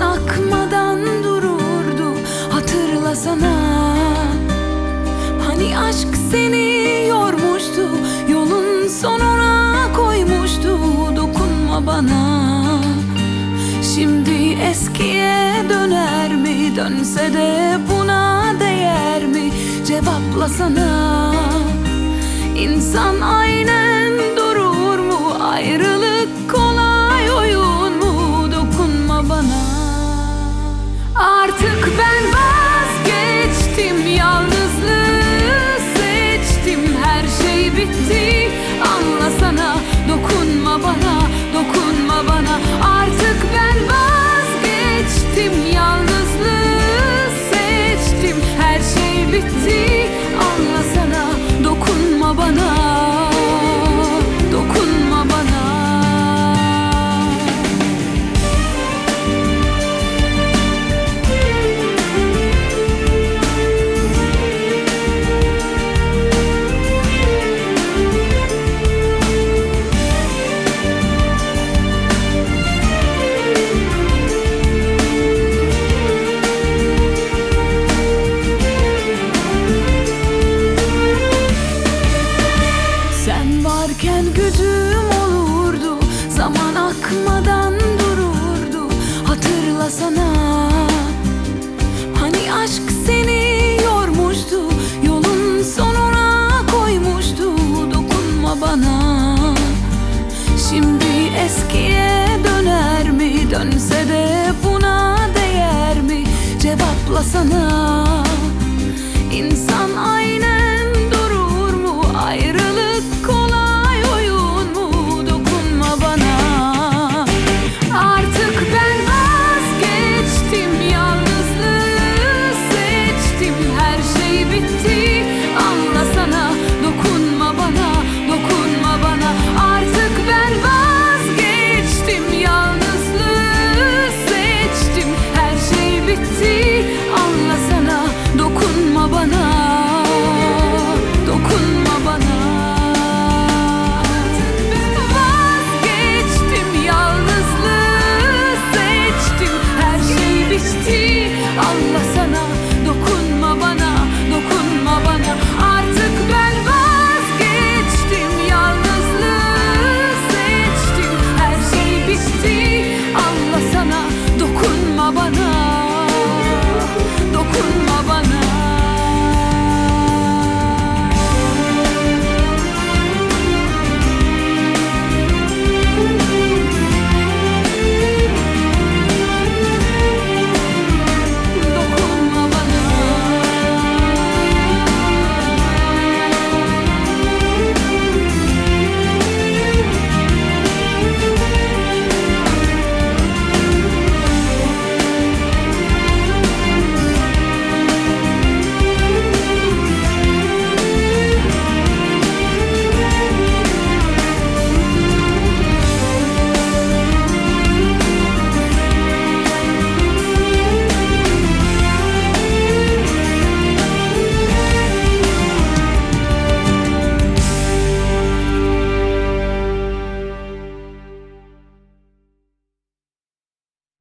Akmadan dururdu Hatırlasana Hani aşk seni yormuştu Yolun sonuna koymuştu Dokunma bana Şimdi eskiye döner mi? Dönse de buna değer mi? Cevaplasana İnsan aynen durur mu? Ayrılık Zaman akmadan dururdu Hatırlasana Hani aşk seni yormuştu Yolun sonuna koymuştu Dokunma bana Şimdi eskiye döner mi? Dönse de buna değer mi? Cevaplasana İnsan aynı